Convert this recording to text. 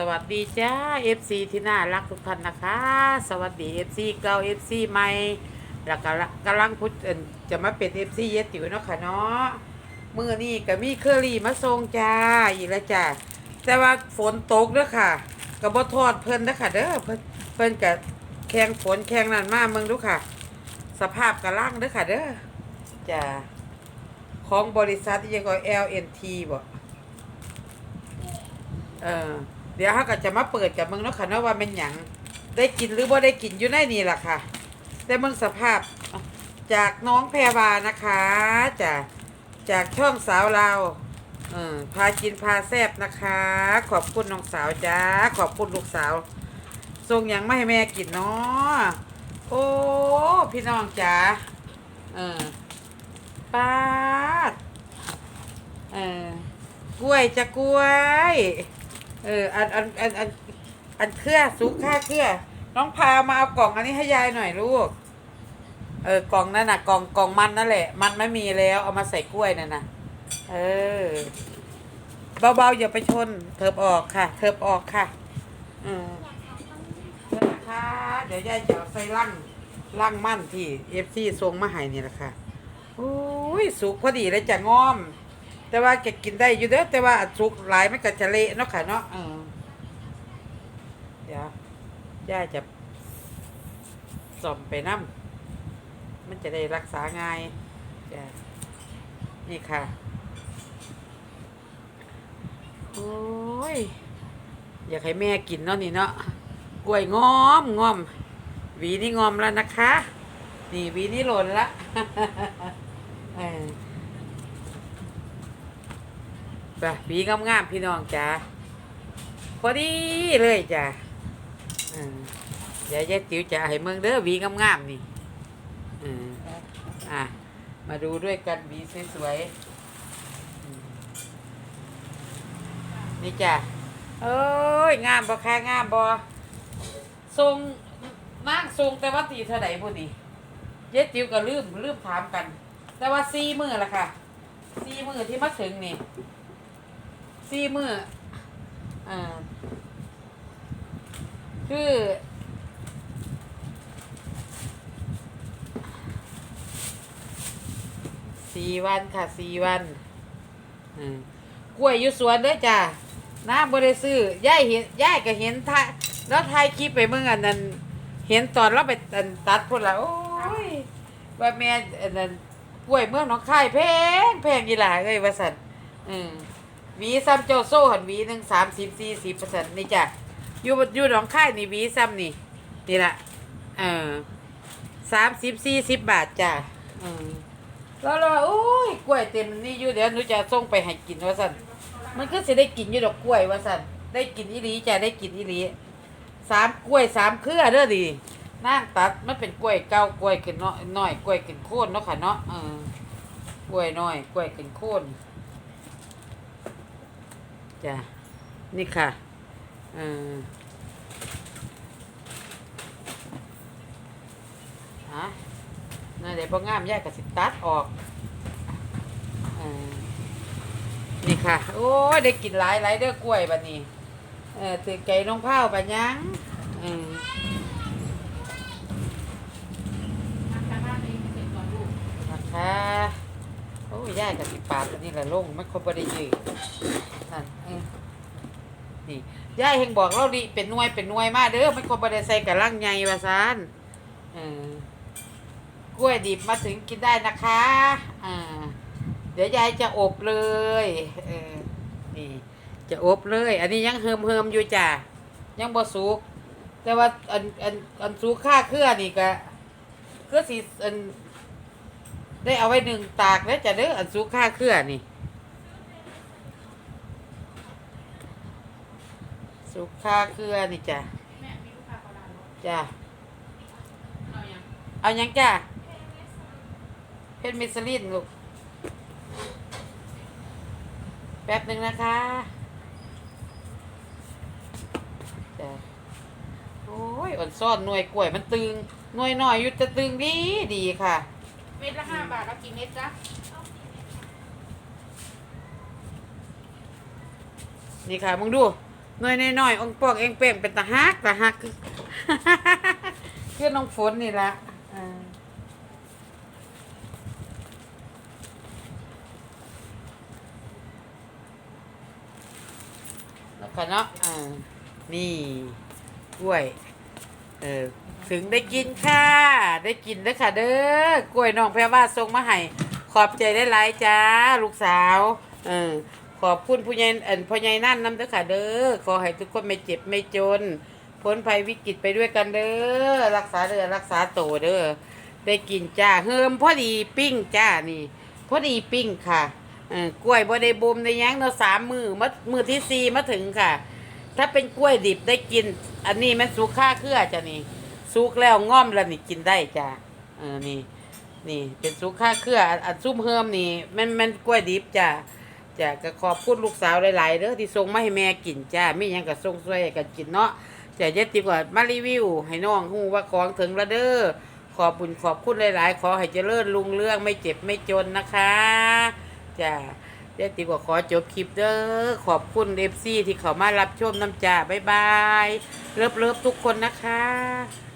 สวัสดีจ้า FC ที่น่ารักทุกท่านนะคะ สวัสดี FC เก่า FC ใหม่แล้วก็กำลังพุทธจะมาเป็น FC เยติวเนาะค่ะเนาะมือนี่ก็มีเคอรี่มาส่งจ้าอีกแล้วจ้าแต่ว่าฝนตกเด้อค่ะก็บ่ทอดเพิ่นเด้อค่ะเด้อเพิ่นเพิ่นก็แข่งฝนแข่งนั่นมาเมืองดูค่ะ สภาพกระล่างเด้อค่ะเด้อจ้าของบริษัทที่ยังก็ LNT บ่เออ เดี๋ยวเขาก็จะมาเปิดกับมึงเนาะค่ะเนาะว่าเป็นหยังได้กินหรือว่าได้กินอยู่ในนี่แหละค่ะ แต่มึงสภาพจากน้องแพรวานะคะจากจากช่องสาวเราเออพากินพาแซบนะคะ ขอบคุณน้องสาวจ้าขอบคุณลูกสาวส่งยังไม่ให้แม่กินเนาะโอ้พี่น้องจ๋าเออป้าดเออกล้วยจะกล้วย เอออันอันอันอันอันเครื่อสุกค่าเครื่อน้องพามาเอากล่องอันนี้ให้ยายหน่อยลูก เออกล่องนั่นน่ะกล่องกล่องมันนั่นแหละ มันไม่มีแล้วเอามาใส่กล้วยนั่นน่ะ เออ เบาๆอย่าไปชน เถิบออกค่ะ เถิบออกค่ะ อืมเดี๋ยวนะคะเดี๋ยวยายจะเอาใส่ลังลังมั่นที่เอฟซีทรงมาให้นี่แหละค่ะโอ้ยสุกพอดีเลยจะง้อม แต่ว่าแกกินได้อยู่เด้อแต่ว่าสุกหลายมันก็จะเละเนาะค่ะเนาะเออเดี๋ยวย่าจะส่อมไปน้ำมันจะได้รักษาง่ายนี่ค่ะ โอ้ย อยากให้แม่กินเนาะนี่เนาะกล้วยงอมงอมหวีนี่งอมแล้วนะคะ นี่หวีนี่หล่นละ เออจ้ะหวีงามๆพี่น้องจ้าพอดีเลยจ้ะอืมเดี๋ยวยายติ๋วจ้ะให้เมืองเด้อหวีงามๆนี่อืมอะมาดูด้วยกันหวีสวยๆนี่จ้ะเอ้ยงามบ่ค่ะงามบ่ทรงนั่งทรงแต่ว่าตีเท่าไหร่พอดียายติ๋วก็ลืมลืมถามกัน แต่ว่าสี่มือละค่ะสี่มือที่มาถึงนี่ สี่มืออ่าคือสี่วันค่ะสี่วันอืมกล้วยอยู่สวนด้อจ้าน้าบริซื้อย่ายเห็นย่ายก็เห็นท่าแล้วถ่ายคลิปไปเมื่ออันนั้น เห็นตอนเราไปอันตัดพุ่นละโอ้ยว่าแม่อันนั้นกล้วยเมื่องหนองคายแพงแพงกีหลาเอ้ยว่าสันอืม หวีซ้ำเจ้าโซ่หันหวีหนึ่งสามสิบสี่สิบเปอร์เซ็นต์นี่จ้ะอยู่อยู่หนองค่ายนี่หวีซ้ำนี่นี่ละเออสามสิบสี่สิบบาทจ้ะอืมแล้วเราว่าโอ้ยกล้วยเต็มนี่อยู่เดี๋ยวหนูจะส่งไปให้กินว่าสันมันก็สิได้กินอยู่ดอกกล้วยว่าสันได้กินอีหลีจ้ะได้กินอีหลีสามกล้วยสามเครือเด้อดินั่งตัดมันเป็นกล้วยเก่ากล้วยขึ้นน้อยน้อยกล้วยขึ้นโค่นเนาะค่ะเนาะเออกล้วยน้อยกล้วยขึ้นโค่น จ้ะนี่ค่ะเออฮะนั่นเดี๋ยวพองามแยกกับสิตัดออกอนี่ค่ะ โอ้ได้กินหลายหลายเด้อกล้วยบัดนี้เออถือไก่น้องเผาบัดยังเออนะคะโอ้ยย่ายกับสิปาดอันนี้ละลงไม่คนบริยืดนั่นเออ นี่ยายเฮงบอกเราดิเป็นหน่วยเป็นหน่วยมากเด้อไม่ควรบไดใส่กับร่างใหญ่ว่าซานเออกล้วยดิบมาถึงกินได้นะคะอ่าเดี๋ยวยายจะอบเลยเออนี่จะอบเลย อันนี้ยังเฮิมเฮิมๆอยู่จ้ะยังบ่สุก แต่ว่าอันอันอันสุกค่าเครือนี่ก็ก็สิอันได้เอาไว้หนึ่งตากแล้วจะเด้ออันสุกค่าเครือนี่ สุขาเครือนี่จ้ะแม่มีลูกค้าเขาร้านรถจ้ะเอายังเอายังจ้ะเพชรมิสลินลูก แป๊บหนึ่งนะคะจ้ะโอ้ยอ่อนซ่อนหน่วยกล้วยมันตึงหน่วยหน่อยอยู่จะตึงดีดีค่ะ เม็ดละห้าบาทแล้วกี่เม็ดจ๊ะนี่ค่ะมึงดู หน่อยน้อยๆองค์ปอกเองเป่งเป็นตาฮักตาฮักคือคือน้องฝนนี่ละแล้วก็เนาะอ่านี่กล้วย เออถึงได้กินค่ะ ได้กินเด้อค่ะ เด้อกล้วยน้องแพรว่าส่งมาให้ขอบใจได้หลายจ้า ลูกสาว เออ ขอบคุณผู้ใหญ่เอ็นพ่อใหญ่นั่นนำเด้อค่ะ เด้อขอให้ทุกคนไม่เจ็บไม่จนพ้นภัยวิกฤตไปด้วยกันเด้อรักษาเด้อรักษาโตเด้อได้กินจ้าเฮิมพอดีปิ้งจ้านี่พอดีปิ้งค่ะเออกล้วยบ่ได้บ่มได้ยังเนาะสามมือมามือที่สี่มาถึงค่ะ ถ้าเป็นกล้วยดิบได้กิน อันนี้มันสุกค่าเครือจ้ะนี่สุกแล้วง่อมแล้วนี่กินได้จ้ะเออนี่นี่เป็นสุกค่าเครืออันซุ่มเฮิมนี่มันมันกล้วยดิบจ้ะ จ้ะก็ขอบคุณลูกสาวหลายๆเด้อที่ส่งมาให้แม่กินจ้าไม่ยังก็ส่งช่วยกันกินเนาะจ้ะยะติกว่ามารีวิว ให้น้องฮู้ว่าของถึงล้วเด้อขอบบุญขอบคุณหลายๆ ขอให้เจริญรุ่งเรื่องไม่เจ็บไม่จนนะคะจ้ะยะติกว่าขอจบคลิปเด้อขอบคุณเอฟซีที่เขามารับชมน้ำจ้าบ๊ายบายเลิฟเลิฟทุกคนนะคะ